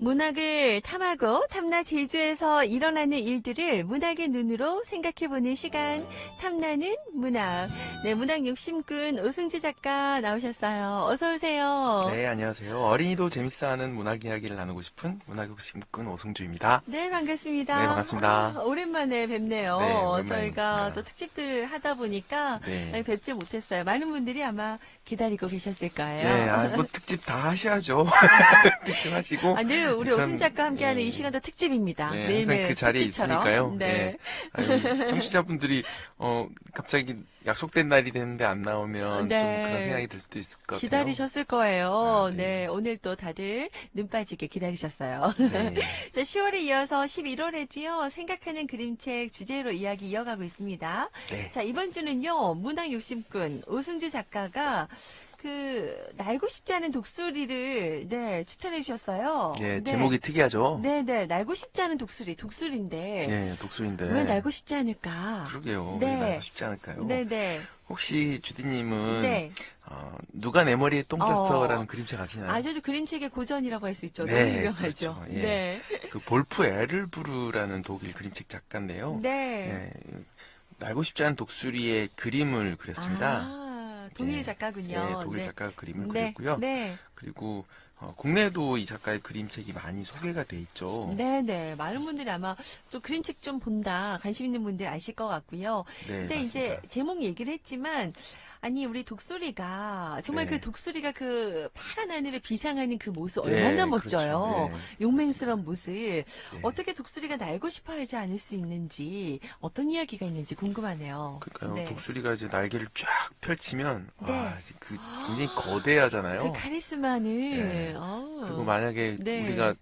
문학을 탐하고 탐나 제주에서 일어나는 일들을 문학의 눈으로 생각해보는 시간 탐나는 문학. 네, 문학 욕심꾼 오승주 작가 나오셨어요. 어서 오세요. 네, 안녕하세요. 어린이도 재밌어하는 문학 이야기를 나누고 싶은 문학 욕심꾼 오승주입니다. 네, 반갑습니다. 네, 반갑습니다. 아, 오랜만에 뵙네요. 네, 오랜만에 저희가 뵙습니다. 또 특집들 하다 보니까 네. 뵙지 못했어요. 많은 분들이 아마 기다리고 계셨을 거예요. 네, 아, 뭐 특집 다 하셔야죠. 특집 하시고. 아, 늘 우리 전- 오승 작가 함께하는 네. 이 시간도 특집입니다. 네, 매일매일 항상 그 자리에 특집처럼. 있으니까요. 네. 네. 아유, 청취자분들이 어 갑자기 약속된 날이 됐는데 안 나오면 네. 좀 그런 생각이 들 수도 있을 것 같아요. 기다리셨을 거예요. 아, 네. 네. 오늘 또 다들 눈 빠지게 기다리셨어요. 네. 자, 10월에 이어서 11월에도요, 생각하는 그림책 주제로 이야기 이어가고 있습니다. 네. 자, 이번 주는요, 문학 욕심꾼 오승주 작가가 그, 날고 싶지 않은 독수리를, 네, 추천해 주셨어요. 예, 제목이 특이하죠. 네, 네, 날고 싶지 않은 독수리, 독수리인데, 예, 독수리인데. 왜 날고 싶지 않을까? 그러게요. 네. 왜 날고 싶지 않을까요? 네, 네. 혹시 주디님은 네. 어, 누가 내 머리에 똥 쌌어라는 어. 그림책 아시나요? 아주 그림책의 고전이라고 할 수 있죠. 네, 너무 유명하죠. 그렇죠. 예. 네. 그 볼프 에를부르라는 독일 그림책 작가인데요. 네. 예, 날고 싶지 않은 독수리의 그림을 그렸습니다. 아, 동일 네. 작가군요. 예, 독일 작가가 그림을 네. 그렸고요. 네. 그리고 어, 국내에도 이 작가의 그림책이 많이 소개가 돼 있죠. 네, 네. 많은 분들이 아마 좀 그림책 좀 본다, 관심 있는 분들 아실 것 같고요. 네, 근데 이제 맞습니다. 제목 얘기를 했지만, 아니, 우리 독수리가, 정말 네. 그 독수리가 그 파란 하늘을 비상하는 그 모습 네, 얼마나 그렇죠. 멋져요. 네. 용맹스러운 모습. 네. 어떻게 독수리가 날고 싶어 하지 않을 수 있는지, 어떤 이야기가 있는지 궁금하네요. 그러니까요. 네. 독수리가 이제 날개를 쫙 펼치면 네. 아, 그 굉장히 거대하잖아요. 그 카리스마를, 네. 어. 그리고 만약에 네. 우리가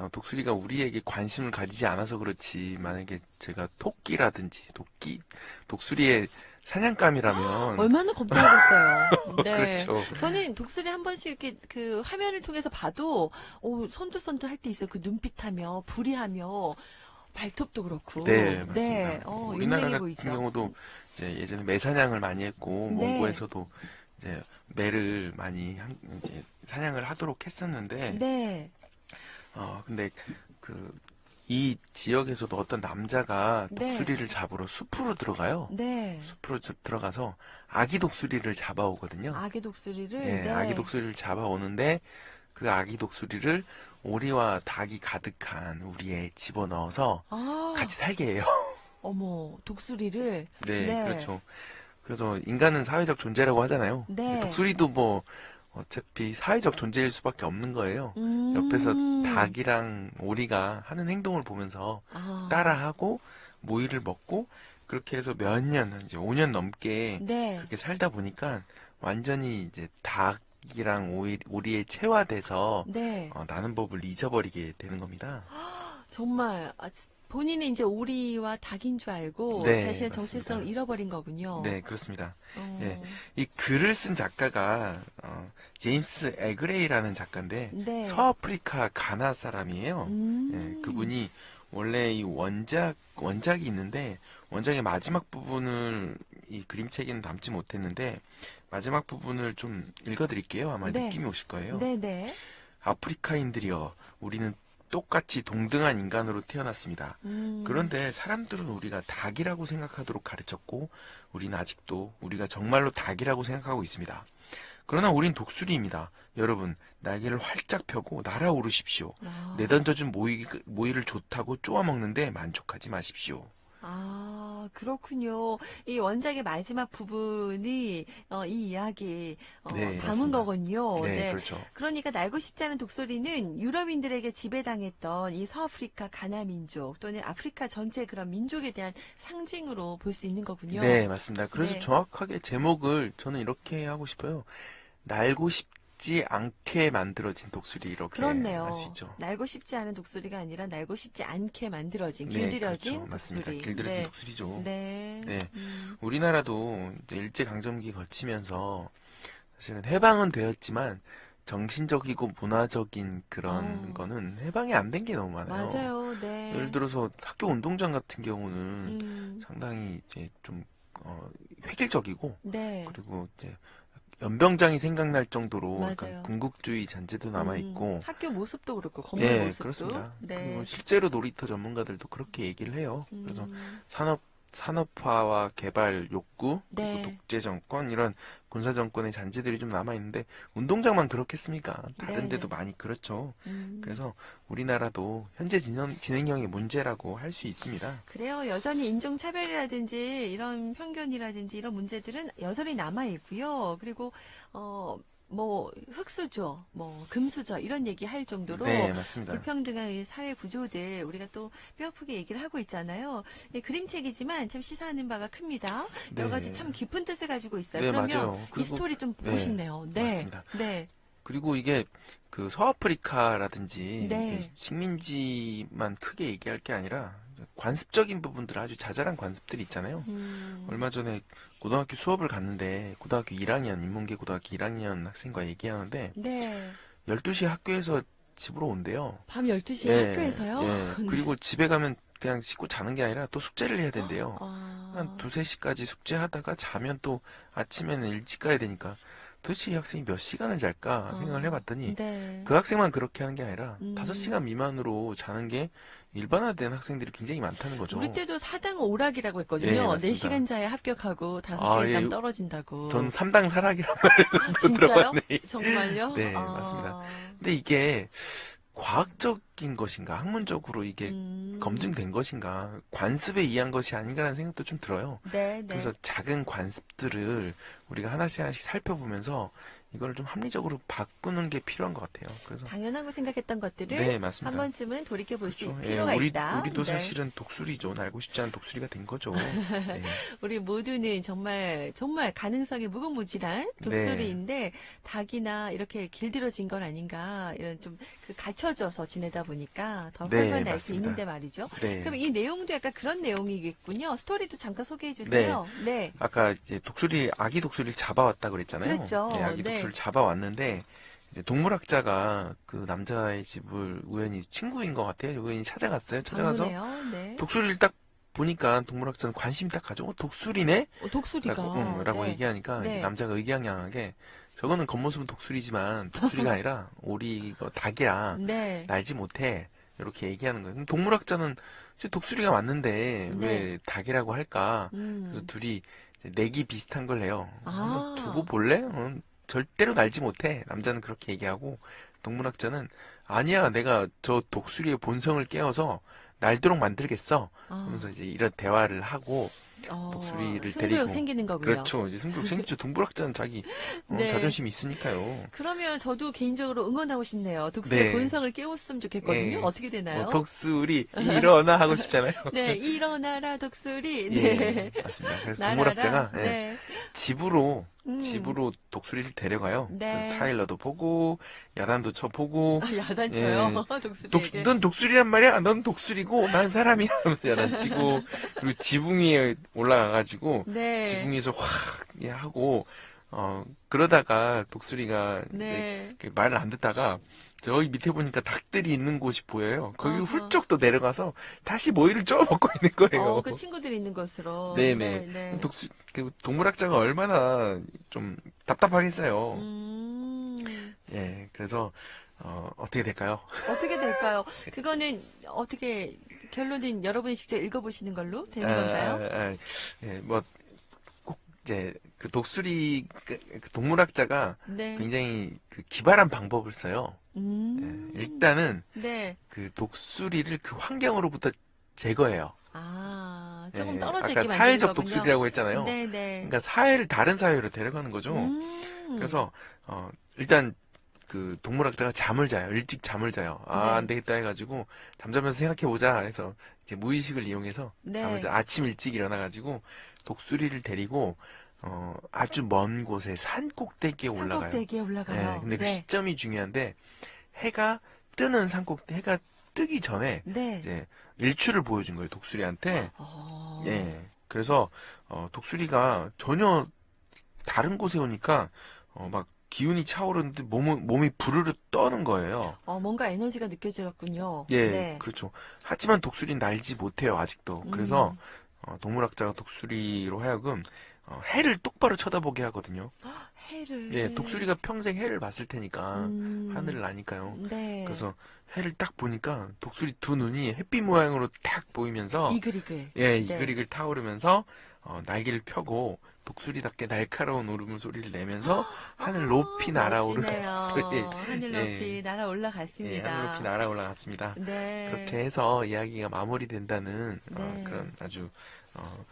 어, 독수리가 우리에게 관심을 가지지 않아서 그렇지 만약에 제가 토끼라든지 토끼 독수리의 사냥감이라면 얼마나 겁나겠어요. 네. 그렇죠. 저는 독수리 한 번씩 이렇게 그 화면을 통해서 봐도 오, 선두선두 할 때 있어요. 그 눈빛하며 불이하며 발톱도 그렇고. 네, 맞습니다. 네, 어, 우리나라 같은 보이죠. 경우도 이제 예전에 매사냥을 많이 했고 네. 몽고에서도 이제 매를 많이 한- 이제 사냥을 하도록 했었는데 네. 어 근데 그 이 지역에서도 어떤 남자가 네. 독수리를 잡으러 숲으로 들어가요. 네. 숲으로 저- 들어가서 아기 독수리를 잡아오거든요. 아기 독수리를 예, 네. 아기 독수리를 잡아오는데 그 아기 독수리를 오리와 닭이 가득한 우리에 집어넣어서 아, 같이 살게 해요. 어머, 독수리를 네, 네. 그렇죠. 그래서 인간은 사회적 존재라고 하잖아요. 네. 독수리도 뭐 어차피 사회적 존재일 수밖에 없는 거예요. 음. 옆에서 닭이랑 오리가 하는 행동을 보면서 아, 따라하고 모이를 먹고 그렇게 해서 몇 년, 이제 5년 넘게 네. 그렇게 살다 보니까 완전히 이제 닭이랑 오리, 오리에 체화돼서 네. 어, 나는 법을 잊어버리게 되는 겁니다. 정말 아, 본인은 이제 오리와 닭인 줄 알고 네, 자신의 맞습니다. 정체성을 잃어버린 거군요. 네, 그렇습니다. 어. 예. 이 글을 쓴 작가가 어, 제임스 에그레이라는 작가인데 네. 서아프리카 가나 사람이에요. 음. 예, 그분이 원래 이 원작 원작이 있는데 원작의 마지막 부분을 이 그림책에는 담지 못했는데 마지막 부분을 좀 읽어드릴게요. 아마 네. 느낌이 오실 거예요. 네 네. 아프리카인들이여, 우리는 똑같이 동등한 인간으로 태어났습니다. 음. 그런데 사람들은 우리가 닭이라고 생각하도록 가르쳤고, 우리는 아직도 우리가 정말로 닭이라고 생각하고 있습니다. 그러나 우린 독수리입니다. 여러분, 날개를 활짝 펴고 날아오르십시오. 아. 내던져준 모이, 모이를 좋다고 쪼아먹는데 만족하지 마십시오. 아, 그렇군요. 이 원작의 마지막 부분이 어, 이 이야기 어, 네, 담은 맞습니다. 거군요. 네, 그렇죠. 그러니까 날고 싶지 않은 독수리는 유럽인들에게 지배당했던 이 서아프리카 가나 민족 또는 아프리카 전체 그런 민족에 대한 상징으로 볼 수 있는 거군요. 네, 맞습니다. 그래서 네. 정확하게 제목을 저는 이렇게 하고 싶어요. 날고 싶 지 않게 만들어진 독수리 이렇게 그렇네요. 할수 있죠. 날고 싶지 않은 독수리가 아니라 날고 싶지 않게 만들어진 네, 길들여진 그렇죠. 맞습니다. 독수리. 길들여진 네. 독수리죠. 네. 네. 음. 우리나라도 이제 일제 강점기 거치면서 사실은 해방은 되었지만 정신적이고 문화적인 그런 어. 거는 해방이 안 된 게 너무 많아요. 맞아요. 네. 예를 들어서 학교 운동장 같은 경우는 음. 상당히 이제 좀 어, 획일적이고 네. 그리고 이제 연병장이 생각날 정도로 맞아요. 약간 군국주의 잔재도 남아 있고 음, 학교 모습도 그렇고 건물 예, 모습도. 그렇습니다. 네. 그리고 실제로 놀이터 전문가들도 그렇게 얘기를 해요. 그래서 음, 산업 산업화와 개발 욕구, 그리고 네. 독재 정권 이런 군사 정권의 잔재들이 좀 남아 있는데 운동장만 그렇겠습니까? 다른 네, 데도 네. 많이 그렇죠. 음. 그래서 우리나라도 현재 진행, 진행형의 문제라고 할 수 있습니다. 그래요. 여전히 인종 차별이라든지 이런 편견이라든지 이런 문제들은 여전히 남아 있고요. 그리고, 어, 뭐, 흑수저, 뭐, 금수저, 이런 얘기 할 정도로 네, 맞습니다. 불평등한 이 사회 구조들 우리가 또 뼈아프게 얘기를 하고 있잖아요. 예, 그림책이지만 참 시사하는 바가 큽니다. 여러 네. 가지 참 깊은 뜻을 가지고 있어요. 네, 그러면 맞아요. 이 그리고 스토리 좀 보고 네, 싶네요. 네. 맞습니다. 네. 그리고 이게 그 서아프리카라든지 네. 이게 식민지만 크게 얘기할 게 아니라 관습적인 부분들 아주 자잘한 관습들이 있잖아요. 음, 얼마 전에 고등학교 수업을 갔는데 고등학교 1학년 인문계 고등학교 1학년 학생과 얘기하는데 네. 12시에 학교에서 집으로 온대요. 밤 12시에 예, 학교에서요? 예. 네. 그리고 집에 가면 그냥 씻고 자는 게 아니라 또 숙제를 해야 된대요. 아, 한 두세 시까지 숙제하다가 자면 또 아침에는 일찍 가야 되니까 도대체 이 학생이 몇 시간을 잘까 생각을 해봤더니 네. 그 학생만 그렇게 하는 게 아니라 음. 다섯 시간 미만으로 자는 게 일반화된 학생들이 굉장히 많다는 거죠. 우리 때도 사당 오락이라고 했거든요. 예, 네 맞습니다. 4시간 자에 합격하고 5시간 아, 잠 예. 떨어진다고. 전 3당 사락이란 말을 아? 들어봤네. 정말요? 네, 아, 맞습니다. 근데 이게 과학적 인 것인가, 학문적으로 이게 음, 검증된 것인가, 관습에 의한 것이 아닌가라는 생각도 좀 들어요. 네, 네. 그래서 작은 관습들을 우리가 하나씩 하나씩 살펴보면서 이걸 좀 합리적으로 바꾸는 게 필요한 것 같아요. 그래서 당연하고 생각했던 것들을 네, 맞습니다. 한 번쯤은 돌이켜 볼수 그렇죠. 예, 필요가 우리, 있다. 우리도 네. 사실은 독수리죠. 날고 싶지 않은 독수리가 된 거죠. 네. 우리 모두는 정말 정말 가능성이 무궁무진한 독수리인데 닭이나 이렇게 길들여진 건 아닌가 이런 좀 그 갇혀져서 지내다 보니까 더 네, 훨씬 날수 맞습니다. 있는데 말이죠. 네. 그럼 이 내용도 약간 그런 내용이겠군요. 스토리도 잠깐 소개해 주세요. 네. 아까 이제 독수리, 아기 독수리를 잡아왔다 그랬잖아요. 그랬죠. 네, 아기 네. 독수리를 잡아왔는데, 이제 동물학자가 그 남자의 집을 우연히 친구인 것 같아요. 우연히 찾아갔어요. 찾아가서 방문해요. 네. 독수리를 딱 보니까 동물학자는 관심이 딱 가죠. 어, 독수리네? 어, 독수리가 라고, 응, 라고 네. 얘기하니까 네. 남자가 의기양양하게 저거는 겉모습은 독수리지만 독수리가 아니라 오리 이거 닭이야. 네. 날지 못해. 이렇게 얘기하는 거예요. 동물학자는 독수리가 맞는데 네. 왜 닭이라고 할까? 음. 그래서 둘이 내기 비슷한 걸 해요. 아. 한번 두고 볼래? 어, 절대로 날지 못해. 남자는 그렇게 얘기하고 동물학자는 아니야. 내가 저 독수리의 본성을 깨워서 날도록 만들겠어. 아, 하면서 이제 이런 대화를 하고 어, 독수리를 승부욕 데리고. 생기는 거군요. 그렇죠. 이제 승부 생기죠. 동물학자는 자기 어, 네. 자존심이 있으니까요. 그러면 저도 개인적으로 응원하고 싶네요. 독수리 네. 본성을 깨웠으면 좋겠거든요. 네. 어떻게 되나요? 뭐 독수리 일어나 하고 싶잖아요. 네, 일어나라 독수리. 예, 네. 맞습니다. 그래서. 동물학자가 예, 네. 집으로 음. 집으로 독수리를 데려가요. 네. 그래서 타일러도 보고 야단도 쳐보고 아, 야단 쳐요. 독, 독수리에게. 넌 독수리란 말이야? 넌 독수리고 난 사람이야 하면서 야단치고 그리고 지붕 위에 올라가가지고 네. 지붕 위에서 확 예, 하고 어 그러다가 독수리가 이제 네. 그 말을 안 듣다가 저기 밑에 보니까 닭들이 있는 곳이 보여요. 거기를 아하. 훌쩍 또 내려가서 다시 모이를 쪼 먹고 있는 거예요. 어, 그 친구들이 있는 곳으로. 네네. 네. 독수 그 동물학자가 얼마나 좀 답답하겠어요. 음, 예, 그래서 어, 어떻게 될까요? 어떻게 될까요? 그거는 어떻게 결론은 여러분이 직접 읽어보시는 걸로 되는 건가요? 아, 아, 예, 뭐, 꼭, 이제, 그 독수리, 그, 그 동물학자가 네. 굉장히 그 기발한 방법을 써요. 음. 예, 일단은 네. 그 독수리를 그 환경으로부터 제거해요. 아, 조금 예, 떨어져 아까 있게 만드는 사회적 거군요. 독수리라고 했잖아요. 네 네. 그러니까 사회를 다른 사회로 데려가는 거죠. 음. 그래서, 어, 일단, 그 동물학자가 잠을 자요. 일찍 잠을 자요. 아, 네. 안 되겠다 해가지고 잠자면서 생각해보자 해서 이제 무의식을 이용해서 네. 잠을 자. 아침 일찍 일어나가지고 독수리를 데리고 어, 아주 먼 곳에 산 꼭대기에 올라가요. 산꼭대기에 올라가요. 네, 근데 그 네. 시점이 중요한데 해가 뜨는 산 꼭대 해가 뜨기 전에 네. 이제 일출을 보여준 거예요. 독수리한테. 어. 예. 그래서 어, 독수리가 전혀 다른 곳에 오니까 어, 막 기운이 차오르는데 몸은, 몸이 부르르 떠는 거예요. 어, 뭔가 에너지가 느껴졌군요. 예, 네. 그렇죠. 하지만 독수리는 날지 못해요, 아직도. 그래서 음. 어, 동물학자가 독수리로 하여금 어, 해를 똑바로 쳐다보게 하거든요. 해를. 예, 독수리가 평생 해를 봤을 테니까 음. 하늘을 아니까요. 네. 그래서 해를 딱 보니까 독수리 두 눈이 햇빛 모양으로 딱 보이면서 이글이글. 예, 네. 이글이글 타오르면서 어, 날개를 펴고 독수리답게 날카로운 울음소리를 내면서 하늘 높이 날아오르는. 소리. 하늘 예. 높이 날아 예, 올라갔습니다. 하늘 높이 날아 올라갔습니다. 네. 그렇게 해서 이야기가 마무리된다는 어, 네. 그런 아주 어,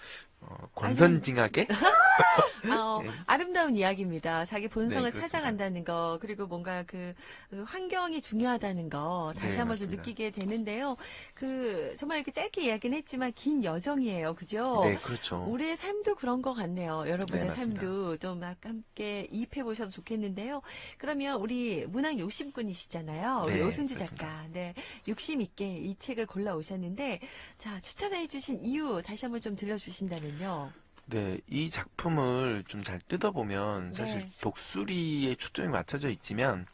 어, 권선징하게 어, 네. 아름다운 이야기입니다. 자기 본성을 네. 찾아간다는 거, 그리고 뭔가 그, 그 환경이 중요하다는 거 다시 네, 한번 좀. 느끼게 되는데요. 그 정말 이렇게 짧게 이야기는 했지만 긴 여정이에요, 그죠? 네, 그렇죠. 우리의 삶도 그런 것 같네요. 여러분의 네. 삶도 좀막 함께 이입해 보셔도 좋겠는데요. 그러면 우리 문학 욕심꾼이시잖아요. 우리 네, 오승주 그렇습니다. 작가. 네. 욕심 있게 이 책을 골라 오셨는데 자, 추천해 주신 이유 다시 한번 좀 들려 주신다면요. 네, 이 작품을 좀 잘 뜯어보면 사실 네. 독수리에 초점이 맞춰져 있지만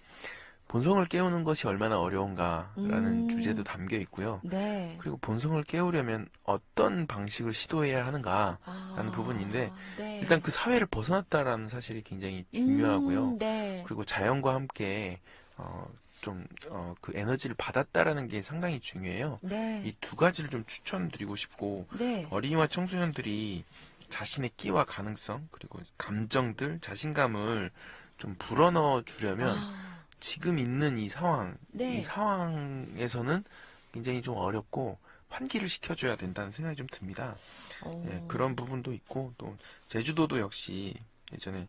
본성을 깨우는 것이 얼마나 어려운가라는 음. 주제도 담겨 있고요. 네. 그리고 본성을 깨우려면 어떤 방식을 시도해야 하는가 아, 라는 부분인데 네. 일단 그 사회를 벗어났다라는 사실이 굉장히 중요하고요. 음, 네. 그리고 자연과 함께 어, 좀, 어, 그 에너지를 받았다라는 게 상당히 중요해요. 네. 이두 가지를 좀 추천드리고 싶고, 네. 어린이와 청소년들이 자신의 끼와 가능성, 그리고 감정들, 자신감을 좀 불어넣어 주려면 아, 지금 있는 이 상황, 네. 이 상황에서는 굉장히 좀 어렵고 환기를 시켜줘야 된다는 생각이 좀 듭니다. 어, 예, 그런 부분도 있고 또 제주도도 역시 예전에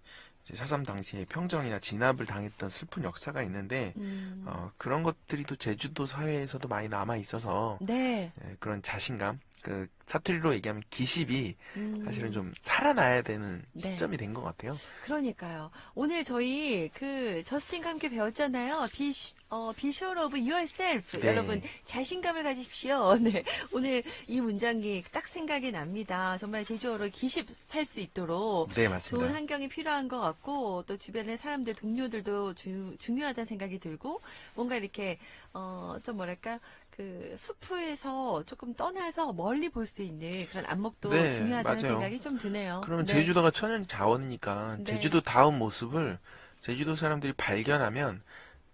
사삼 당시에 평정이나 진압을 당했던 슬픈 역사가 있는데 음, 어, 그런 것들이 또 제주도 사회에서도 많이 남아 있어서 네. 예, 그런 자신감, 그 사투리로 얘기하면 기십이 음, 사실은 좀 살아나야 되는 네. 시점이 된 것 같아요. 그러니까요. 오늘 저희 그 저스틴과 함께 배웠잖아요. 비, 어, be sure of yourself. 네. 여러분, 자신감을 가지십시오. 네. 오늘 이 문장이 딱 생각이 납니다. 정말 제주어로 기십 살수 있도록 네, 좋은 맞습니다. 환경이 필요한 것 같고 또 주변의 사람들 동료들도 주- 중요하다는 생각이 들고 뭔가 이렇게 어 좀 뭐랄까 그 숲에서 조금 떠나서 멀리 볼 수 있는 그런 안목도 네, 중요하다는 맞아요. 생각이 좀 드네요. 그러면 네. 제주도가 천연 자원이니까 네. 제주도 다운 모습을 제주도 사람들이 발견하면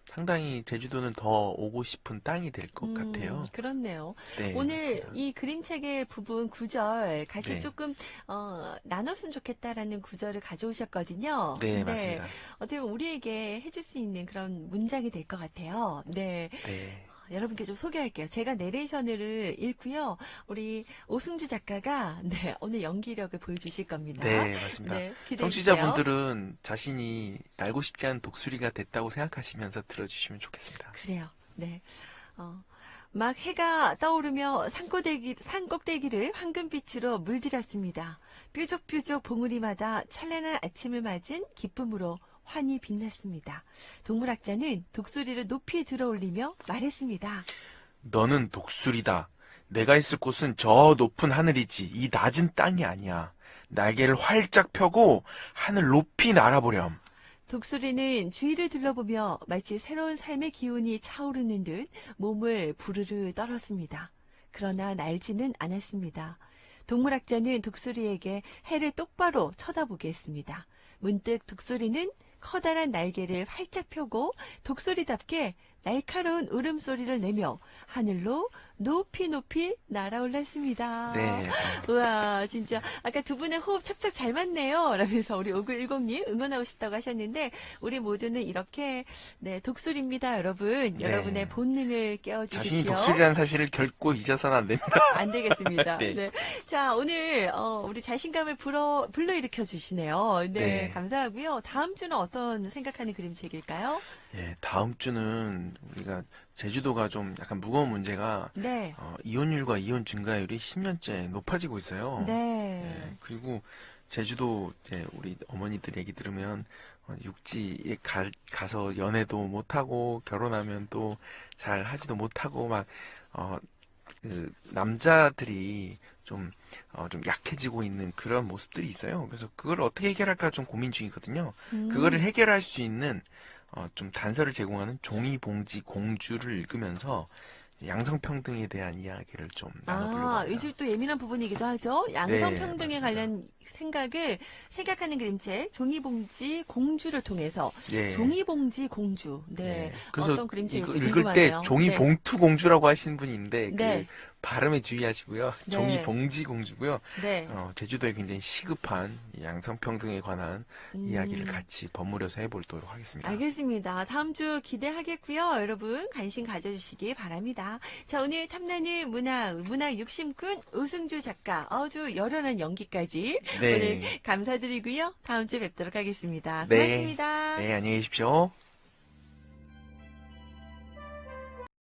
상당히 제주도는 더 오고 싶은 땅이 될 것 음, 같아요. 그렇네요. 네, 오늘 맞습니다. 이 그림책의 부분 구절 같이 네. 조금 어, 나눴으면 좋겠다라는 구절을 가져오셨거든요. 네, 맞습니다. 어떻게 보면 우리에게 해줄 수 있는 그런 문장이 될 것 같아요. 네. 네. 여러분께 좀 소개할게요. 제가 내레이션을 읽고요. 우리 오승주 작가가 네, 오늘 연기력을 보여주실 겁니다. 네, 맞습니다. 네. 청취자분들은 자신이 날고 싶지 않은 독수리가 됐다고 생각하시면서 들어주시면 좋겠습니다. 그래요. 네. 어, 막 해가 떠오르며 산꼭대기, 산꼭대기를 황금빛으로 물들였습니다. 뾰족뾰족 봉우리마다 찬란한 아침을 맞은 기쁨으로 환히 빛났습니다. 동물학자는 독수리를 높이 들어올리며 말했습니다. 너는 독수리다. 내가 있을 곳은 저 높은 하늘이지 이 낮은 땅이 아니야. 날개를 활짝 펴고 하늘 높이 날아보렴. 독수리는 주위를 둘러보며 마치 새로운 삶의 기운이 차오르는 듯 몸을 부르르 떨었습니다. 그러나 날지는 않았습니다. 동물학자는 독수리에게 해를 똑바로 쳐다보게 했습니다. 문득 독수리는 커다란 날개를 활짝 펴고 독수리답게 날카로운 울음소리를 내며 하늘로 높이 높이 날아올랐습니다. 네. 우와, 진짜. 아까 두 분의 호흡 척척 잘 맞네요. 라면서 우리 5910님 응원하고 싶다고 하셨는데, 우리 모두는 이렇게, 네, 독수리입니다, 여러분. 네. 여러분의 본능을 깨워 주십시오. 자신이 독수리라는 사실을 결코 잊어서는 안 됩니다. 안 되겠습니다. 네. 네. 자, 오늘, 어, 우리 자신감을 불어, 불러일으켜 주시네요. 네, 네. 감사하고요. 다음 주는 어떤 생각하는 그림책일까요? 예, 다음 주는 우리가 제주도가 좀 약간 무거운 문제가 네. 어, 이혼율과 이혼 증가율이 10년째 높아지고 있어요. 네. 예, 그리고 제주도 이제 우리 어머니들 얘기 들으면 어, 육지에 가, 가서 연애도 못하고 결혼하면 또 잘 하지도 못하고 막 어, 그 남자들이 좀, 어, 좀 약해지고 있는 그런 모습들이 있어요. 그래서 그걸 어떻게 해결할까 좀 고민 중이거든요. 음, 그거를 해결할 수 있는 어, 좀 단서를 제공하는 종이 봉지 공주를 읽으면서 양성평등에 대한 이야기를 좀 나눠보려고 아, 합니다. 요즘 또 예민한 부분이기도 하죠. 양성평등에 네. 관련 생각을 생각하는 그림책 종이봉지 공주를 통해서 예. 종이봉지 공주. 네. 예. 그래서 어떤 그림책일지 이거 읽을 때 궁금하네요. 종이 네. 봉투 공주라고 하시는 분이 있는데 네. 그 발음에 주의하시고요. 네. 종이 봉지 공주고요. 네. 어, 제주도에 굉장히 시급한 이 양성평등에 관한 이야기를 음. 같이 버무려서 해보도록 하겠습니다. 알겠습니다. 다음 주 기대하겠고요. 여러분 관심 가져주시기 바랍니다. 자 오늘 탐나는 문학 문학 욕심꾼 오승주 작가 아주 열연한 연기까지 네. 오늘 감사드리고요. 다음 주에 뵙도록 하겠습니다. 네. 고맙습니다. 네, 안녕히 계십시오.